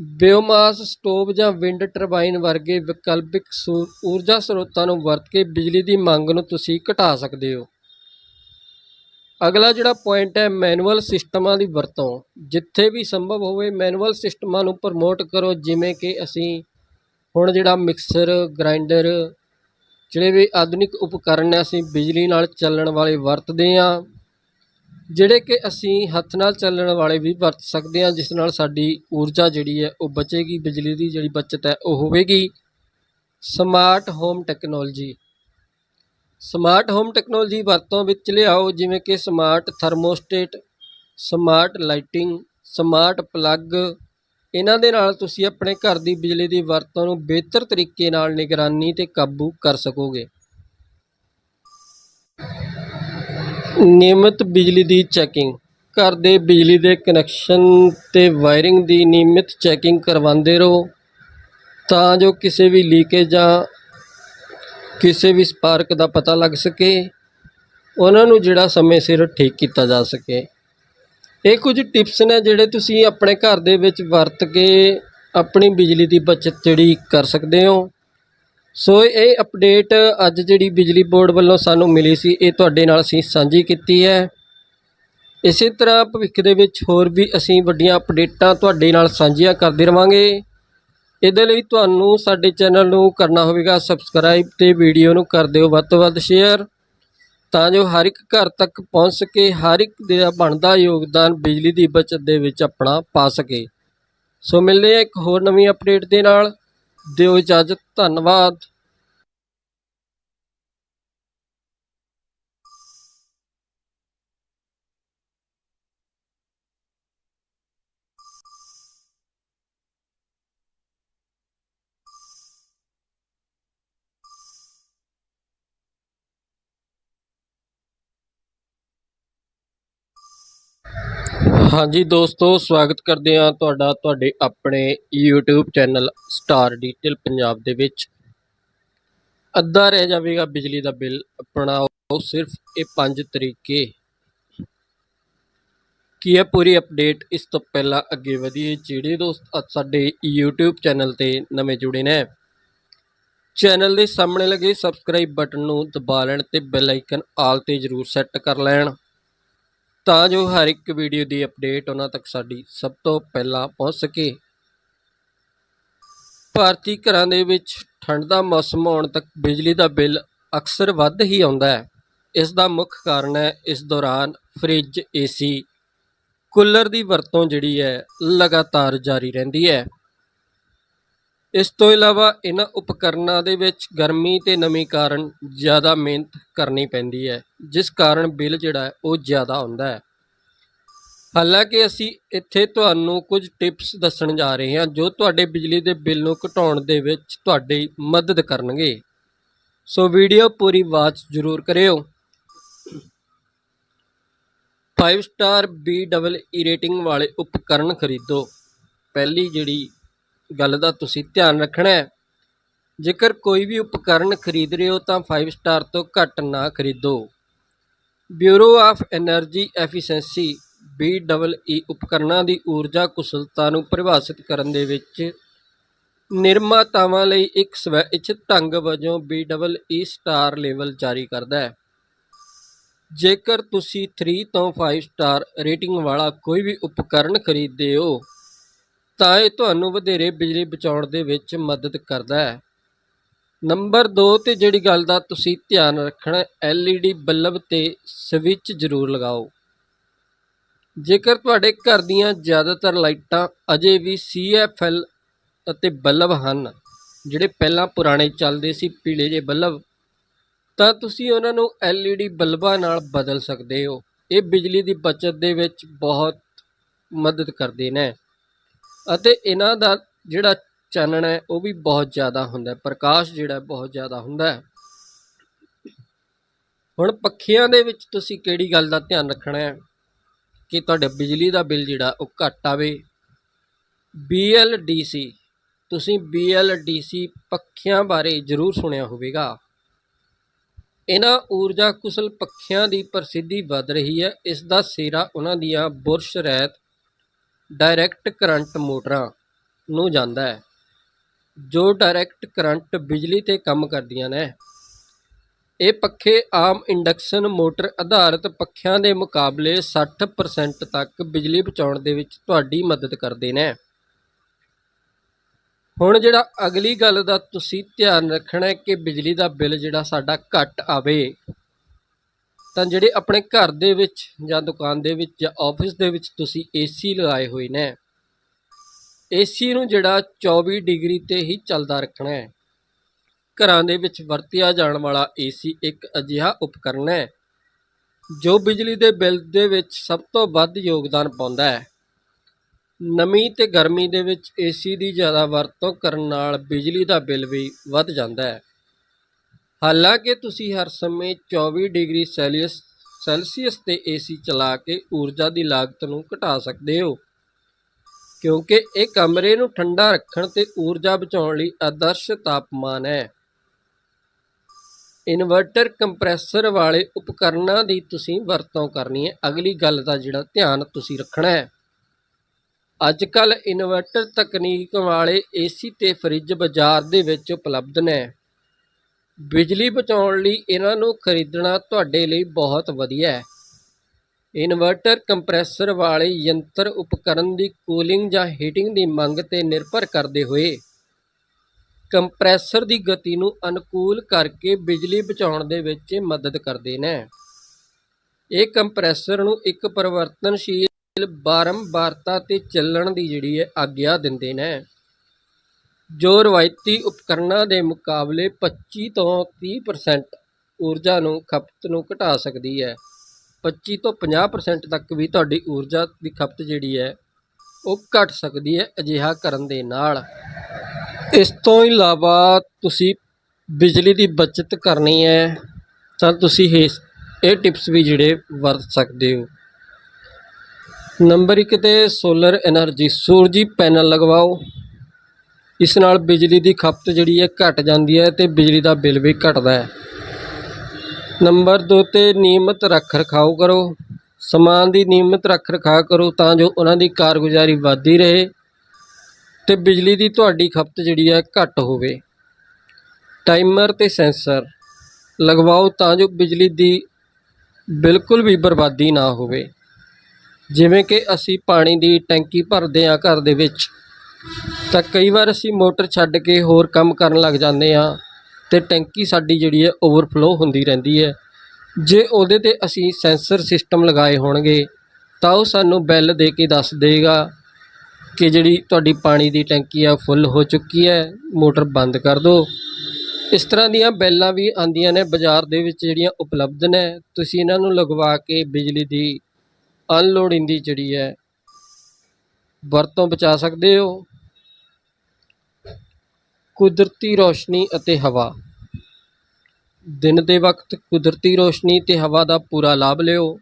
ਬਿਓਮਾਸ ਸਟੋਵ ਜਾਂ ਵਿੰਡ ਟਰਬਾਈਨ ਵਰਗੇ ਵਿਕਲਪਿਕ ਸੂ- ਊਰਜਾ ਸਰੋਤਾਂ ਨੂੰ ਵਰਤ ਕੇ ਬਿਜਲੀ ਦੀ ਮੰਗ ਨੂੰ ਤੁਸੀਂ ਘਟਾ ਸਕਦੇ ਹੋ। ਅਗਲਾ ਜਿਹੜਾ ਪੁਆਇੰਟ ਹੈ, ਮੈਨੂਅਲ ਸਿਸਟਮਾਂ ਦੀ ਵਰਤੋਂ। ਜਿੱਥੇ ਵੀ ਸੰਭਵ ਹੋਵੇ, ਮੈਨੂਅਲ ਸਿਸਟਮਾਂ ਨੂੰ ਪ੍ਰਮੋਟ ਕਰੋ, ਜਿਵੇਂ ਕਿ ਅਸੀਂ ਹੁਣ ਜਿਹੜਾ ਮਿਕਸਰ, ਗ੍ਰਾਈਂਡਰ, ਜਿਹੜੇ ਵੀ ਆਧੁਨਿਕ ਉਪਕਰਨ ਨੇ ਅਸੀਂ ਬਿਜਲੀ ਨਾਲ ਚੱਲਣ ਵਾਲੇ ਵਰਤਦੇ ਹਾਂ। ਜਿਹੜੇ ਕਿ ਅਸੀਂ ਹੱਥ ਨਾਲ ਚੱਲਣ ਵਾਲੇ ਵੀ ਵਰਤ ਸਕਦੇ ਹਾਂ, ਜਿਸ ਨਾਲ ਸਾਡੀ ਊਰਜਾ ਜਿਹੜੀ ਹੈ ਉਹ ਬਚੇਗੀ, ਬਿਜਲੀ ਦੀ ਜਿਹੜੀ ਬਚਤ ਹੈ ਉਹ ਹੋਵੇਗੀ। Smart home technology smart home technology ਵਰਤੋਂ ਵਿੱਚ ਲਿਆਓ, ਜਿਵੇਂ ਕਿ smart thermostat smart lighting smart plug ਇਹਨਾਂ ਦੇ ਨਾਲ ਤੁਸੀਂ ਆਪਣੇ ਘਰ ਦੀ ਬਿਜਲੀ ਦੀ ਵਰਤੋਂ ਨੂੰ ਬਿਹਤਰ ਤਰੀਕੇ ਨਾਲ ਨਿਗਰਾਨੀ ਤੇ ਕਾਬੂ ਕਰ ਸਕੋਗੇ। ਨਿਯਮਿਤ ਬਿਜਲੀ ਦੀ ਚੈਕਿੰਗ। ਘਰ ਦੇ ਬਿਜਲੀ ਦੇ ਕਨੈਕਸ਼ਨ ਤੇ ਵਾਇਰਿੰਗ ਦੀ ਨਿਯਮਿਤ ਚੈਕਿੰਗ ਕਰਵਾਉਂਦੇ ਰਹੋ, ਤਾਂ ਜੋ ਕਿਸੇ ਵੀ ਲੀਕੇਜ ਜਾਂ ਕਿਸੇ ਵੀ ਸਪਾਰਕ ਦਾ ਪਤਾ ਲੱਗ ਸਕੇ, ਉਹਨਾਂ ਨੂੰ ਜਿਹੜਾ ਸਮੇਂ ਸਿਰ ਠੀਕ ਕੀਤਾ ਜਾ ਸਕੇ। ਇਹ ਕੁਝ ਟਿਪਸ ਨੇ ਜਿਹੜੇ ਤੁਸੀਂ ਆਪਣੇ ਘਰ ਦੇ ਵਿੱਚ ਵਰਤ ਕੇ ਆਪਣੀ ਬਿਜਲੀ ਦੀ ਬਚਤ ਜਿਹੜੀ ਕਰ ਸਕਦੇ ਹੋ। ਸੋ ਇਹ ਅਪਡੇਟ ਅੱਜ ਜਿਹੜੀ ਬਿਜਲੀ ਬੋਰਡ ਵੱਲੋਂ ਸਾਨੂੰ ਮਿਲੀ ਸੀ, ਇਹ ਤੁਹਾਡੇ ਨਾਲ ਅਸੀਂ ਸਾਂਝੀ ਕੀਤੀ ਹੈ। ਇਸੇ ਤਰ੍ਹਾਂ ਭਵਿੱਖ ਦੇ ਵਿੱਚ ਹੋਰ ਵੀ ਅਸੀਂ ਵੱਡੀਆਂ ਅਪਡੇਟਾਂ ਤੁਹਾਡੇ ਨਾਲ ਸਾਂਝੀਆਂ ਕਰਦੇ ਰਵਾਂਗੇ। ਇਹਦੇ ਲਈ ਤੁਹਾਨੂੰ ਸਾਡੇ ਚੈਨਲ ਨੂੰ ਕਰਨਾ ਹੋਵੇਗਾ ਸਬਸਕ੍ਰਾਈਬ ਤੇ ਵੀਡੀਓ ਨੂੰ ਕਰ ਦਿਓ ਵੱਧ ਤੋਂ ਵੱਧ ਸ਼ੇਅਰ। ਤਾਂ ਜੋ ਹਰ ਇੱਕ ਘਰ ਤੱਕ ਪਹੁੰਚ ਸਕੇ, ਹਰ ਇੱਕ ਦਾ ਬਣਦਾ ਯੋਗਦਾਨ ਬਿਜਲੀ ਦੀ ਬਚਤ ਦੇ ਵਿੱਚ ਆਪਣਾ ਪਾ ਸਕੇ। ਸੋ ਮਿਲਦੇ ਹਾਂ ਇੱਕ ਹੋਰ ਨਵੀਂ ਅਪਡੇਟ ਦੇ ਨਾਲ। ਦਿਓ ਇਜਾਜ਼ਤ ਧੰਨਵਾਦ। ਹਾਂਜੀ ਦੋਸਤੋ, ਸਵਾਗਤ ਕਰਦੇ ਹਾਂ ਤੁਹਾਡਾ, ਤੁਹਾਡੇ ਆਪਣੇ YouTube channel star detail Punjab ਦੇ ਵਿੱਚ। ਅੱਧਾ ਰਹਿ ਜਾਵੇਗਾ ਬਿਜਲੀ ਦਾ ਬਿੱਲ, ਅਪਣਾਓ ਸਿਰਫ ਇਹ ਪੰਜ ਤਰੀਕੇ। ਕੀ ਹੈ ਪੂਰੀ ਅਪਡੇਟ ਇਸ ਤੋਂ ਪਹਿਲਾਂ ਅੱਗੇ ਵਧੀਏ, ਜਿਹੜੇ ਦੋਸਤ ਅੱਜ ਸਾਡੇ YouTube ਚੈਨਲ ਤੇ ਨਵੇਂ ਜੁੜੇ ਨੇ, ਚੈਨਲ ਦੇ ਸਾਹਮਣੇ ਲੱਗੇ ਸਬਸਕ੍ਰਾਈਬ ਬਟਨ ਨੂੰ ਦਬਾ ਲੈਣ ਤੇ ਬੈਲ ਆਈਕਨ ਆਲ ਤੇ ਜ਼ਰੂਰ ਸੈੱਟ ਕਰ ਲੈਣ। ਤਾਂ ਜੋ ਹਰ ਇੱਕ ਵੀਡੀਓ ਦੀ ਅਪਡੇਟ ਉਹਨਾਂ ਤੱਕ ਸਾਡੀ ਸਭ ਤੋਂ ਪਹਿਲਾਂ ਪਹੁੰਚ ਸਕੇ। ਭਾਰਤੀ ਘਰਾਂ ਦੇ ਵਿੱਚ ਠੰਡ ਦਾ ਮੌਸਮ ਆਉਣ ਤੱਕ ਬਿਜਲੀ ਦਾ ਬਿੱਲ ਅਕਸਰ ਵੱਧ ਹੀ ਆਉਂਦਾ ਹੈ। ਇਸ ਦਾ ਮੁੱਖ ਕਾਰਨ ਹੈ ਇਸ ਦੌਰਾਨ ਫ੍ਰਿਜ, ਏਸੀ, ਕੂਲਰ ਦੀ ਵਰਤੋਂ ਜਿਹੜੀ ਹੈ ਲਗਾਤਾਰ ਜਾਰੀ ਰਹਿੰਦੀ ਹੈ। ਇਸ ਤੋਂ ਇਲਾਵਾ ਇਹਨਾਂ ਉਪਕਰਨਾਂ ਦੇ ਵਿੱਚ ਗਰਮੀ ਤੇ ਨਮੀ ਕਾਰਨ ਜ਼ਿਆਦਾ ਮਿਹਨਤ ਕਰਨੀ ਪੈਂਦੀ ਹੈ, ਜਿਸ ਕਾਰਨ ਬਿੱਲ ਜਿਹੜਾ ਉਹ ਜ਼ਿਆਦਾ ਆਉਂਦਾ ਹੈ। ਹਾਲਾਂਕਿ ਅਸੀਂ ਇੱਥੇ ਤੁਹਾਨੂੰ ਕੁਝ ਟਿਪਸ ਦੱਸਣ ਜਾ ਰਹੇ ਹਾਂ ਜੋ ਤੁਹਾਡੇ ਬਿਜਲੀ ਦੇ ਬਿੱਲ ਨੂੰ ਘਟਾਉਣ ਦੇ ਵਿੱਚ ਤੁਹਾਡੀ ਮਦਦ ਕਰਨਗੇ। ਸੋ ਵੀਡੀਓ ਪੂਰੀ ਵਾਚ ਜ਼ਰੂਰ ਕਰਿਓ। 5 star B double E rating ਵਾਲੇ ਉਪਕਰਨ ਖਰੀਦੋ। ਪਹਿਲੀ ਜਿਹੜੀ ਗੱਲ ਦਾ ਤੁਸੀਂ ਧਿਆਨ ਰੱਖਣਾ ਹੈ। ਜੇਕਰ ਕੋਈ ਵੀ ਉਪਕਰਨ ਖਰੀਦ ਰਹੇ ਹੋ ਤਾਂ 5 ਸਟਾਰ ਤੋਂ ਘੱਟ ਨਾ ਖਰੀਦੋ। Bureau of energy efficiency B double E ਉਪਕਰਨਾਂ ਦੀ ਊਰਜਾ ਕੁਸ਼ਲਤਾ ਨੂੰ ਪਰਿਭਾਸ਼ਿਤ ਕਰਨ ਦੇ ਵਿੱਚ ਨਿਰਮਾਤਾਵਾਂ ਲਈ ਇੱਕ ਸਵੈ ਇੱਛਤ ਢੰਗ ਵਜੋਂ B double E star level ਜਾਰੀ ਕਰਦਾ ਹੈ। ਜੇਕਰ ਤੁਸੀਂ 3 ਤੋਂ 5 ਸਟਾਰ ਰੇਟਿੰਗ ਵਾਲਾ ਕੋਈ ਵੀ ਉਪਕਰਨ ਖਰੀਦਦੇ ਹੋ ਤਾਂ ਇਹ ਤੁਹਾਨੂੰ ਵਧੇਰੇ ਬਿਜਲੀ ਬਚਾਉਣ ਦੇ ਵਿੱਚ ਮਦਦ ਕਰਦਾ ਹੈ। ਨੰਬਰ 2 ਤੇ ਜਿਹੜੀ ਗੱਲ ਦਾ ਤੁਸੀਂ ਧਿਆਨ ਰੱਖਣਾ LED ਬੱਲਬ ਤੇ ਸਵਿਚ ਜ਼ਰੂਰ ਲਗਾਓ। ਜੇਕਰ ਤੁਹਾਡੇ ਘਰ ਦੀਆਂ ਜ਼ਿਆਦਾਤਰ ਲਾਈਟਾਂ ਅਜੇ ਵੀ CFL ਅਤੇ ਬੱਲਬ ਹਨ, ਜਿਹੜੇ ਪਹਿਲਾਂ ਪੁਰਾਣੇ ਚੱਲਦੇ ਸੀ, ਪੀਲੇ ਜਿਹੇ ਬੱਲਬ, ਤਾਂ ਤੁਸੀਂ ਉਹਨਾਂ ਨੂੰ LED ਬੱਲਬਾਂ ਨਾਲ ਬਦਲ ਸਕਦੇ ਹੋ। ਇਹ ਬਿਜਲੀ ਦੀ ਬਚਤ ਦੇ ਵਿੱਚ ਬਹੁਤ ਮਦਦ ਕਰਦੇ ਨੇ। ਅਤੇ ਇਹਨਾਂ ਦਾ ਜਿਹੜਾ ਚਾਨਣ ਹੈ, ਉਹ ਵੀ ਬਹੁਤ ਜ਼ਿਆਦਾ ਹੁੰਦਾ ਹੈ। ਪ੍ਰਕਾਸ਼ ਜਿਹੜਾ ਬਹੁਤ ਜ਼ਿਆਦਾ ਹੁੰਦਾ ਹੈ। ਹੁਣ ਪੱਖਿਆਂ ਦੇ ਵਿੱਚ ਤੁਸੀਂ ਕਿਹੜੀ ਗੱਲ ਦਾ ਧਿਆਨ ਰੱਖਣਾ ਹੈ? ਕਿ ਤੁਹਾਡੇ ਬਿਜਲੀ ਦਾ ਬਿੱਲ ਜਿਹੜਾ, ਉਹ ਘੱਟ ਆਵੇ। BLDC ਤੁਸੀਂ BLDC ਪੱਖਿਆਂ ਬਾਰੇ ਜ਼ਰੂਰ ਸੁਣਿਆ ਹੋਵੇਗਾ। ਇਹਨਾਂ ਊਰਜਾ ਕੁਸ਼ਲ ਪੱਖਿਆਂ ਦੀ ਪ੍ਰਸਿੱਧੀ ਵੱਧ ਰਹੀ ਹੈ। ਇਸ ਦਾ ਸਿਰਾ ਉਹਨਾਂ ਦੀਆਂ ਬੁਰਸ਼ ਰਹਿਤ ਡਾਇਰੈਕਟ ਕਰੰਟ ਮੋਟਰਾਂ ਨੂੰ ਜਾਂਦਾ ਹੈ, ਜੋ ਡਾਇਰੈਕਟ ਕਰੰਟ ਬਿਜਲੀ ਤੇ ਕੰਮ ਕਰਦੀਆਂ ਨੇ। ਇਹ ਪੱਖੇ ਆਮ ਇੰਡਕਸ਼ਨ ਮੋਟਰ ਆਧਾਰਿਤ ਪੱਖਿਆਂ ਦੇ ਮੁਕਾਬਲੇ 60% ਤੱਕ ਬਿਜਲੀ ਬਚਾਉਣ ਦੇ ਵਿੱਚ ਤੁਹਾਡੀ ਮਦਦ ਕਰਦੇ ਨੇ। ਹੁਣ ਜਿਹੜਾ ਅਗਲੀ ਗੱਲ ਦਾ ਤੁਸੀਂ ਧਿਆਨ ਰੱਖਣਾ ਹੈ ਕਿ ਬਿਜਲੀ ਦਾ ਬਿੱਲ ਜਿਹੜਾ ਸਾਡਾ ਘੱਟ ਆਵੇ ਤਾਂ ਜਿਹੜੇ ਆਪਣੇ ਘਰ ਦੇ ਵਿੱਚ ਜਾਂ ਦੁਕਾਨ ਦੇ ਵਿੱਚ ਜਾਂ ਆਫਿਸ ਦੇ ਵਿੱਚ ਤੁਸੀਂ ਏਸੀ ਲਗਾਏ ਹੋਏ ਨੇ ਏਸੀ ਨੂੰ ਜਿਹੜਾ 24 ਡਿਗਰੀ ਤੇ ਹੀ ਚੱਲਦਾ ਰੱਖਣਾ ਹੈ। ਘਰਾਂ ਦੇ ਵਿੱਚ ਵਰਤਿਆ ਜਾਣ ਵਾਲਾ ਏਸੀ ਇੱਕ ਅਜਿਹਾ ਉਪਕਰਨ ਹੈ, ਜੋ ਬਿਜਲੀ ਦੇ ਬਿੱਲ ਦੇ ਵਿੱਚ ਸਭ ਤੋਂ ਵੱਧ ਯੋਗਦਾਨ ਪਾਉਂਦਾ ਹੈ। ਨਮੀ ਤੇ ਗਰਮੀ ਦੇ ਵਿੱਚ ਏਸੀ ਦੀ ਜ਼ਿਆਦਾ ਵਰਤੋਂ ਕਰਨ ਨਾਲ ਬਿਜਲੀ ਦਾ ਬਿੱਲ ਵੀ ਵੱਧ ਜਾਂਦਾ ਹੈ। ਹਾਲਾਂਕਿ ਤੁਸੀਂ ਹਰ ਸਮੇਂ 24 ਡਿਗਰੀ ਸੈਲੀਅਸ, ਸੈਲਸੀਅਸ ਤੇ ਏਸੀ ਚਲਾ ਕੇ ਊਰਜਾ ਦੀ ਲਾਗਤ ਨੂੰ ਘਟਾ ਸਕਦੇ ਹੋ। ਕਿਉਂਕਿ ਇਹ ਕਮਰੇ ਨੂੰ ਠੰਡਾ ਰੱਖਣ ਤੇ ਊਰਜਾ ਬਚਾਉਣ ਲਈ ਆਦਰਸ਼ ਤਾਪਮਾਨ ਹੈ। ਇਨਵਰਟਰ ਕੰਪਰੈਸਰ ਵਾਲੇ ਉਪਕਰਨਾਂ ਦੀ ਤੁਸੀਂ ਵਰਤੋਂ ਕਰਨੀ ਹੈ। ਅਗਲੀ ਗੱਲ ਦਾ ਜਿਹੜਾ ਧਿਆਨ ਤੁਸੀਂ ਰੱਖਣਾ ਹੈ। ਅੱਜ ਕੱਲ ਇਨਵਰਟਰ ਤਕਨੀਕ ਵਾਲੇ ਏਸੀ ਤੇ ਫਰਿੱਜ ਬਾਜ਼ਾਰ ਦੇ ਵਿੱਚ ਉਪਲਬਧ ਨੇ। ਬਿਜਲੀ ਬਚਾਉਣ ਲਈ ਇਹਨਾਂ ਨੂੰ ਖਰੀਦਣਾ ਤੁਹਾਡੇ ਲਈ ਬਹੁਤ ਵਧੀਆ ਹੈ। ਇਨਵਰਟਰ, ਕੰਪਰੈਸਰ ਵਾਲੇ ਯੰਤਰ, ਉਪਕਰਨ ਦੀ ਕੂਲਿੰਗ ਜਾਂ ਹੀਟਿੰਗ ਦੀ ਮੰਗ ਤੇ ਨਿਰਭਰ ਕਰਦੇ ਹੋਏ ਕੰਪਰੈਸਰ ਦੀ ਗਤੀ ਨੂੰ ਅਨੁਕੂਲ ਕਰਕੇ ਬਿਜਲੀ ਬਚਾਉਣ ਦੇ ਵਿੱਚ ਮਦਦ ਕਰਦੇ ਨੇ। ਇਹ ਕੰਪਰੈਸਰ ਨੂੰ ਇੱਕ ਪਰਿਵਰਤਨਸ਼ੀਲ ਬਾਰੰਬਾਰਤਾ ਤੇ ਚੱਲਣ ਦੀ ਜਿਹੜੀ ਹੈ, ਆਗਿਆ ਦਿੰਦੇ ਨੇ। ਜੋ ਰਵਾਇਤੀ ਉਪਕਰਨਾਂ ਦੇ ਮੁਕਾਬਲੇ ਪੱਚੀ ਤੋਂ ਤੀਹ ਪਰਸੈਂਟ ਊਰਜਾ ਨੂੰ ਖਪਤ ਨੂੰ ਘਟਾ ਸਕਦੀ ਹੈ। ਪੱਚੀ ਤੋਂ ਪੰਜਾਹ ਪਰਸੈਂਟ ਤੱਕ ਵੀ ਤੁਹਾਡੀ ਊਰਜਾ ਦੀ ਖਪਤ ਜਿਹੜੀ ਹੈ, ਉਹ ਘਟ ਸਕਦੀ ਹੈ ਅਜਿਹਾ ਕਰਨ ਦੇ ਨਾਲ। ਇਸ ਤੋਂ ਇਲਾਵਾ ਤੁਸੀਂ ਬਿਜਲੀ ਦੀ ਬਚਤ ਕਰਨੀ ਹੈ, ਤਾਂ ਤੁਸੀਂ ਇਹ ਟਿਪਸ ਵੀ ਜਿਹੜੇ ਵਰਤ ਸਕਦੇ ਹੋ। ਨੰਬਰ 1 ਤੇ ਸੋਲਰ એનર્ਜੀ ਸੂਰਜੀ ਪੈਨਲ ਲਗਵਾਓ। ਇਸ ਨਾਲ ਬਿਜਲੀ ਦੀ ਖਪਤ ਜਿਹੜੀ ਹੈ ਘਟ ਜਾਂਦੀ ਹੈ ਤੇ ਬਿਜਲੀ ਦਾ ਬਿੱਲ ਵੀ ਘਟਦਾ ਹੈ। ਨੰਬਰ 2 ਤੇ ਨਿਯਮਤ ਰੱਖ ਰਖਾਓ ਕਰੋ। ਸਮਾਨ ਦੀ ਨਿਯਮਤ ਰੱਖ ਰਖਾਅ ਕਰੋ ਤਾਂ ਜੋ ਉਹਨਾਂ ਦੀ ਕਾਰਗੁਜ਼ਾਰੀ ਵਧਦੀ ਰਹੇ ਤੇ ਬਿਜਲੀ ਦੀ ਤੁਹਾਡੀ ਖਪਤ ਜਿਹੜੀ ਹੈ ਘੱਟ ਹੋਵੇ। ਟਾਈਮਰ ਤੇ ਸੈਂਸਰ ਲਗਵਾਓ ਤਾਂ ਜੋ ਬਿਜਲੀ ਦੀ ਬਿਲਕੁਲ ਵੀ ਬਰਬਾਦੀ ਨਾ ਹੋਵੇ। ਜਿਵੇਂ ਕਿ ਅਸੀਂ ਪਾਣੀ ਦੀ ਟੈਂਕੀ ਭਰਦੇ ਹਾਂ ਘਰ ਦੇ ਵਿੱਚ। ਤਾਂ ਕਈ ਵਾਰ ਅਸੀਂ ਮੋਟਰ ਛੱਡ ਕੇ ਹੋਰ ਕੰਮ ਕਰਨ ਲੱਗ ਜਾਂਦੇ ਹਾਂ ਤੇ ਟੈਂਕੀ ਸਾਡੀ ਜਿਹੜੀ ਹੈ ਓਵਰਫਲੋ ਹੁੰਦੀ ਰਹਿੰਦੀ ਹੈ। ਜੇ ਉਹਦੇ ਤੇ ਅਸੀਂ ਸੈਂਸਰ ਸਿਸਟਮ ਲਗਾਏ ਹੋਣਗੇ, ਤਾਂ ਉਹ ਸਾਨੂੰ ਬਿੱਲ ਦੇ ਕੇ ਦੱਸ ਦੇਗਾ ਕਿ ਜਿਹੜੀ ਤੁਹਾਡੀ ਪਾਣੀ ਦੀ ਟੈਂਕੀ ਆ ਫੁੱਲ ਹੋ ਚੁੱਕੀ ਹੈ, ਮੋਟਰ ਬੰਦ ਕਰ ਦਿਓ। ਇਸ ਤਰ੍ਹਾਂ ਦੀਆਂ ਬੈਲਾਂ ਵੀ ਆਉਂਦੀਆਂ ਨੇ, ਬਾਜ਼ਾਰ ਦੇ ਵਿੱਚ ਜਿਹੜੀਆਂ ਉਪਲਬਧ ਨੇ। ਤੁਸੀਂ ਇਹਨਾਂ ਨੂੰ ਲਗਵਾ ਕੇ ਬਿਜਲੀ ਦੀ ਅਨਲੋਡਿੰਗ ਦੀ ਜਿਹੜੀ ਹੈ, ਵਰਤੋਂ ਬਚਾ ਸਕਦੇ ਹੋ। ਕੁਦਰਤੀ ਰੌਸ਼ਨੀ ਅਤੇ ਹਵਾ। ਦਿਨ ਦੇ ਵਕਤ ਕੁਦਰਤੀ ਰੌਸ਼ਨੀ ਤੇ ਹਵਾ ਦਾ ਪੂਰਾ ਲਾਭ ਲਿਓ।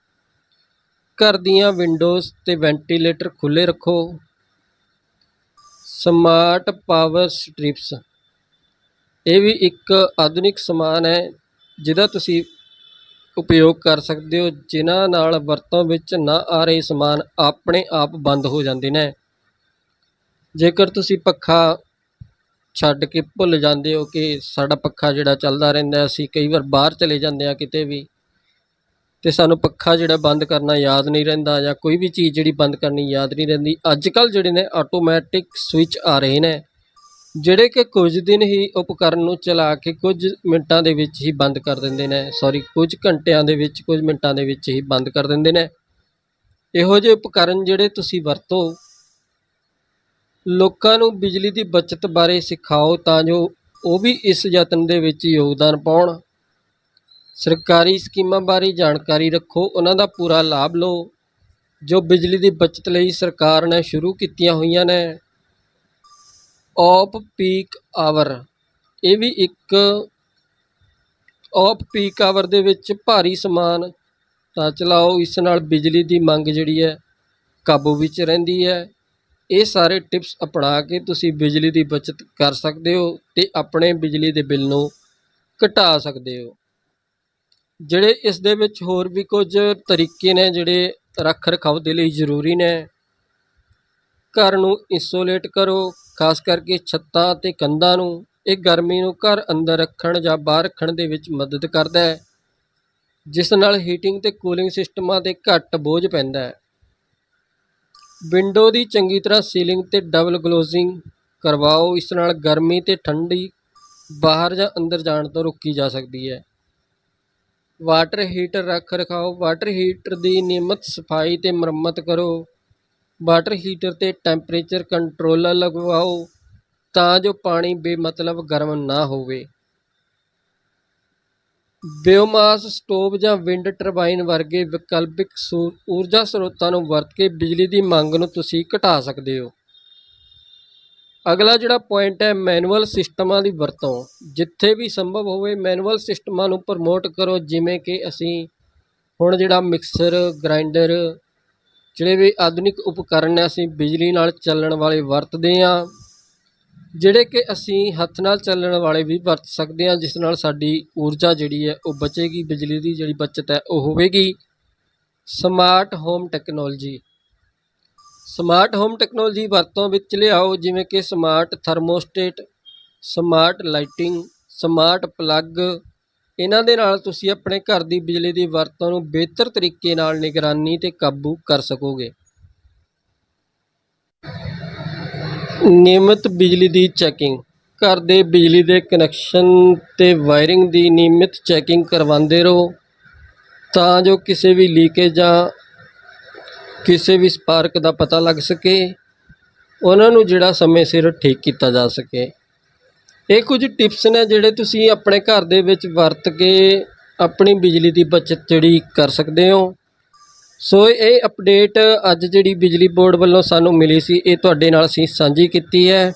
ਘਰ ਦੀਆਂ ਵਿੰਡੋਜ਼ ਤੇ ਵੈਂਟੀਲੇਟਰ ਖੁੱਲ੍ਹੇ ਰੱਖੋ। ਸਮਾਰਟ ਪਾਵਰ ਸਟ੍ਰਿਪਸ ਇਹ ਵੀ ਇੱਕ ਆਧੁਨਿਕ ਸਮਾਨ ਹੈ ਜਿਹਦਾ ਤੁਸੀਂ ਉਪਯੋਗ ਕਰ ਸਕਦੇ ਹੋ, ਜਿਨ੍ਹਾਂ ਨਾਲ ਵਰਤੋਂ ਵਿੱਚ ਨਾ ਆ ਰਹੇ ਸਮਾਨ ਆਪਣੇ ਆਪ ਬੰਦ ਹੋ ਜਾਂਦੇ ਨੇ। ਜੇਕਰ ਤੁਸੀਂ ਪੱਖਾ ਛੱਡ ਕੇ ਭੁੱਲ ਜਾਂਦੇ ਹੋ ਕਿ ਸਾਡਾ ਪੱਖਾ ਜਿਹੜਾ ਚੱਲਦਾ ਰਹਿੰਦਾ, ਅਸੀਂ ਕਈ ਵਾਰ ਬਾਹਰ ਚਲੇ ਜਾਂਦੇ ਆ ਕਿਤੇ ਵੀ ਤੇ ਸਾਨੂੰ ਪੱਖਾ ਜਿਹੜਾ ਬੰਦ ਕਰਨਾ ਯਾਦ ਨਹੀਂ ਰਹਿੰਦਾ ਜਾਂ ਕੋਈ ਵੀ ਚੀਜ਼ ਜਿਹੜੀ ਬੰਦ ਕਰਨੀ ਯਾਦ ਨਹੀਂ ਰਹਿੰਦੀ। ਅੱਜ ਕੱਲ੍ਹ ਜਿਹੜੇ ਨੇ ਆਟੋਮੈਟਿਕ ਸਵਿਚ ਆ ਰਹੇ ਨੇ, ਜਿਹੜੇ ਕਿ ਕੁਝ ਦਿਨ ਹੀ ਉਪਕਰਨ ਨੂੰ ਚਲਾ ਕੇ ਕੁਝ ਮਿੰਟਾਂ ਦੇ ਵਿੱਚ ਹੀ ਬੰਦ ਕਰ ਦਿੰਦੇ ਨੇ। ਸੌਰੀ ਕੁਝ ਘੰਟਿਆਂ ਦੇ ਵਿੱਚ, ਕੁਝ ਮਿੰਟਾਂ ਦੇ ਵਿੱਚ ਹੀ ਬੰਦ ਕਰ ਦਿੰਦੇ ਨੇ। ਇਹੋ ਜਿਹੇ ਉਪਕਰਨ ਜਿਹੜੇ ਤੁਸੀਂ ਵਰਤੋ ਲੋਕਾਂ ਨੂੰ ਬਿਜਲੀ ਦੀ ਬਚਤ ਬਾਰੇ ਸਿਖਾਓ ਤਾਂ ਜੋ ਉਹ ਵੀ ਇਸ ਯਤਨ ਦੇ ਵਿੱਚ ਯੋਗਦਾਨ ਪਾਉਣ। ਸਰਕਾਰੀ ਸਕੀਮਾਂ ਬਾਰੇ ਜਾਣਕਾਰੀ ਰੱਖੋ, ਉਹਨਾਂ ਦਾ ਪੂਰਾ ਲਾਭ ਲਓ। ਜੋ ਬਿਜਲੀ ਦੀ ਬਚਤ ਲਈ ਸਰਕਾਰ ਨੇ ਸ਼ੁਰੂ ਕੀਤੀਆਂ ਹੋਈਆਂ ਨੇ ਆਫ ਪੀਕ ਆਵਰ ਇਹ ਵੀ ਇੱਕ ਆਫ ਪੀਕ ਆਵਰ ਦੇ ਵਿੱਚ ਭਾਰੀ ਸਮਾਨ ਤਾਂ ਚਲਾਓ, ਇਸ ਨਾਲ ਬਿਜਲੀ ਦੀ ਮੰਗ ਜਿਹੜੀ ਹੈ ਕਾਬੂ ਵਿੱਚ ਰਹਿੰਦੀ ਹੈ। ਇਹ ਸਾਰੇ ਟਿਪਸ ਅਪਣਾ ਕੇ ਤੁਸੀਂ ਬਿਜਲੀ ਦੀ ਬਚਤ ਕਰ ਸਕਦੇ ਹੋ ਤੇ ਆਪਣੇ ਬਿਜਲੀ ਦੇ ਬਿੱਲ ਨੂੰ ਘਟਾ ਸਕਦੇ ਹੋ। ਜਿਹੜੇ ਇਸ ਦੇ ਵਿੱਚ ਹੋਰ ਵੀ ਕੁਝ ਤਰੀਕੇ ਨੇ ਜਿਹੜੇ ਰੱਖ ਰਖਾਵ ਦੇ ਲਈ ਜ਼ਰੂਰੀ ਨੇ, ਘਰ ਨੂੰ ਇਨਸੂਲੇਟ ਕਰੋ, ਖਾਸ ਕਰਕੇ ਛੱਤਾਂ ਅਤੇ ਕੰਧਾਂ ਨੂੰ। ਇਹ ਗਰਮੀ ਨੂੰ ਘਰ ਅੰਦਰ ਰੱਖਣ ਜਾਂ ਬਾਹਰ ਰੱਖਣ ਦੇ ਵਿੱਚ ਮਦਦ ਕਰਦਾ ਹੈ, ਜਿਸ ਨਾਲ ਹੀਟਿੰਗ ਤੇ ਕੂਲਿੰਗ ਸਿਸਟਮਾਂ 'ਤੇ ਘੱਟ ਬੋਝ ਪੈਂਦਾ ਹੈ। ਵਿੰਡੋ ਦੀ ਚੰਗੀ ਤਰ੍ਹਾਂ ਸੀਲਿੰਗ ਤੇ ਡਬਲ ਗਲੋਜ਼ਿੰਗ ਕਰਵਾਓ। ਇਸ ਨਾਲ ਗਰਮੀ ਤੇ ਠੰਡੀ ਬਾਹਰ ਜਾਂ ਅੰਦਰ ਜਾਣ ਤੋਂ ਰੋਕੀ ਜਾ ਸਕਦੀ ਹੈ। ਵਾਟਰ ਹੀਟਰ ਰੱਖ ਰਖਾਓ। ਵਾਟਰ ਹੀਟਰ ਦੀ ਨਿਯਮਤ ਸਫ਼ਾਈ ਤੇ ਮੁਰੰਮਤ ਕਰੋ। ਵਾਟਰ ਹੀਟਰ ਤੇ ਟੈਂਪਰੇਚਰ ਕੰਟਰੋਲਰ ਲਗਵਾਓ ਤਾਂ ਜੋ ਪਾਣੀ ਬੇਮਤਲਬ ਗਰਮ ਨਾ ਹੋਵੇ। ਬਿਓਮਾਸ ਸਟੋਵ ਜਾਂ ਵਿੰਡ ਟਰਬਾਈਨ ਵਰਗੇ ਵਿਕਲਪਿਕ ਸੂ- ਊਰਜਾ ਸਰੋਤਾਂ ਨੂੰ ਵਰਤ ਕੇ ਬਿਜਲੀ ਦੀ ਮੰਗ ਨੂੰ ਤੁਸੀਂ ਘਟਾ ਸਕਦੇ ਹੋ। ਅਗਲਾ ਜਿਹੜਾ ਪੁਆਇੰਟ ਹੈ, ਮੈਨੂਅਲ ਸਿਸਟਮਾਂ ਦੀ ਵਰਤੋਂ। ਜਿੱਥੇ ਵੀ ਸੰਭਵ ਹੋਵੇ, ਮੈਨੂਅਲ ਸਿਸਟਮਾਂ ਨੂੰ ਪ੍ਰਮੋਟ ਕਰੋ, ਜਿਵੇਂ ਕਿ ਅਸੀਂ ਹੁਣ ਜਿਹੜਾ ਮਿਕਸਰ, ਗ੍ਰਾਈਂਡਰ, ਜਿਹੜੇ ਵੀ ਆਧੁਨਿਕ ਉਪਕਰਨ ਨੇ, ਅਸੀਂ ਬਿਜਲੀ ਨਾਲ ਚੱਲਣ ਵਾਲੇ ਵਰਤਦੇ ਹਾਂ। ਜਿਹੜੇ ਕਿ ਅਸੀਂ ਹੱਥ ਨਾਲ ਚੱਲਣ ਵਾਲੇ ਵੀ ਵਰਤ ਸਕਦੇ ਹਾਂ, ਜਿਸ ਨਾਲ ਸਾਡੀ ਊਰਜਾ ਜਿਹੜੀ ਹੈ ਉਹ ਬਚੇਗੀ, ਬਿਜਲੀ ਦੀ ਜਿਹੜੀ ਬਚਤ ਹੈ ਉਹ ਹੋਵੇਗੀ। Smart home technology smart home technology ਵਰਤੋਂ ਵਿੱਚ ਲਿਆਓ, ਜਿਵੇਂ ਕਿ smart thermostat smart lighting smart plug ਇਹਨਾਂ ਦੇ ਨਾਲ ਤੁਸੀਂ ਆਪਣੇ ਘਰ ਦੀ ਬਿਜਲੀ ਦੀ ਵਰਤੋਂ ਨੂੰ ਬਿਹਤਰ ਤਰੀਕੇ ਨਾਲ ਨਿਗਰਾਨੀ ਤੇ ਕਾਬੂ ਕਰ ਸਕੋਗੇ। ਨਿਯਮਿਤ ਬਿਜਲੀ ਦੀ ਚੈਕਿੰਗ। ਘਰ ਦੇ ਬਿਜਲੀ ਦੇ ਕਨੈਕਸ਼ਨ ਤੇ ਵਾਇਰਿੰਗ ਦੀ ਨਿਯਮਿਤ ਚੈਕਿੰਗ ਕਰਵਾਉਂਦੇ ਰਹੋ ਤਾਂ ਜੋ ਕਿਸੇ ਵੀ ਲੀਕੇਜ ਜਾਂ ਕਿਸੇ ਵੀ ਸਪਾਰਕ ਦਾ ਪਤਾ ਲੱਗ ਸਕੇ, ਉਹਨਾਂ ਨੂੰ ਜਿਹੜਾ ਸਮੇਂ ਸਿਰ ਠੀਕ ਕੀਤਾ ਜਾ ਸਕੇ। ਇਹ ਕੁਝ ਟਿਪਸ ਨੇ ਜਿਹੜੇ ਤੁਸੀਂ ਆਪਣੇ ਘਰ ਦੇ ਵਿੱਚ ਵਰਤ ਕੇ ਆਪਣੀ ਬਿਜਲੀ ਦੀ ਬਚਤ ਜਿਹੜੀ ਕਰ ਸਕਦੇ ਹੋ। ਸੋ ਇਹ ਅਪਡੇਟ ਅੱਜ ਜਿਹੜੀ ਬਿਜਲੀ ਬੋਰਡ ਵੱਲੋਂ ਸਾਨੂੰ ਮਿਲੀ ਸੀ, ਇਹ ਤੁਹਾਡੇ ਨਾਲ ਅਸੀਂ ਸਾਂਝੀ ਕੀਤੀ ਹੈ।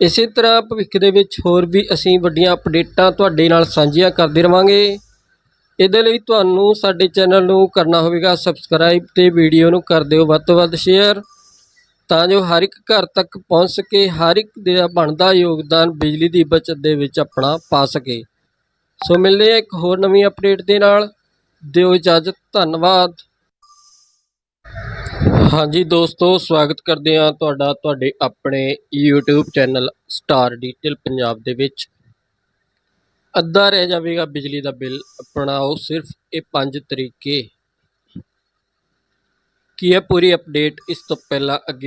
ਇਸੇ ਤਰ੍ਹਾਂ ਭਵਿੱਖ ਦੇ ਵਿੱਚ ਹੋਰ ਵੀ ਅਸੀਂ ਵੱਡੀਆਂ ਅਪਡੇਟਾਂ ਤੁਹਾਡੇ ਨਾਲ ਸਾਂਝੀਆਂ ਕਰਦੇ ਰਵਾਂਗੇ। ਇਹਦੇ ਲਈ ਤੁਹਾਨੂੰ ਸਾਡੇ ਚੈਨਲ ਨੂੰ ਕਰਨਾ ਹੋਵੇਗਾ ਸਬਸਕ੍ਰਾਈਬ ਤੇ ਵੀਡੀਓ ਨੂੰ ਕਰ ਦਿਓ ਵੱਧ ਤੋਂ ਵੱਧ ਸ਼ੇਅਰ, ਤਾਂ ਜੋ ਹਰ ਇੱਕ ਘਰ ਤੱਕ ਪਹੁੰਚ ਸਕੇ, ਹਰ ਇੱਕ ਦਾ ਬਣਦਾ ਯੋਗਦਾਨ ਬਿਜਲੀ ਦੀ ਬਚਤ ਦੇ ਵਿੱਚ ਆਪਣਾ ਪਾ ਸਕੇ। ਸੋ ਮਿਲਦੇ ਹਾਂ ਇੱਕ ਹੋਰ ਨਵੀਂ ਅਪਡੇਟ ਦੇ ਨਾਲ। ਦਿਓ ਇਜਾਜ਼ਤ, ਧੰਨਵਾਦ। ਹਾਂਜੀ ਦੋਸਤੋ, ਸਵਾਗਤ ਕਰਦੇ ਹਾਂ ਤੁਹਾਡਾ, ਤੁਹਾਡੇ ਆਪਣੇ YouTube channel star detail Punjab ਦੇ ਵਿੱਚ। ਅੱਧਾ ਰਹਿ ਜਾਵੇਗਾ ਬਿਜਲੀ ਦਾ ਬਿੱਲ, ਅਪਣਾਓ ਸਿਰਫ ਇਹ ਪੰਜ ਤਰੀਕੇ। ਕੀ ਹੈ ਪੂਰੀ ਅਪਡੇਟ ਇਸ ਤੋਂ ਪਹਿਲਾਂ ਅੱਗੇ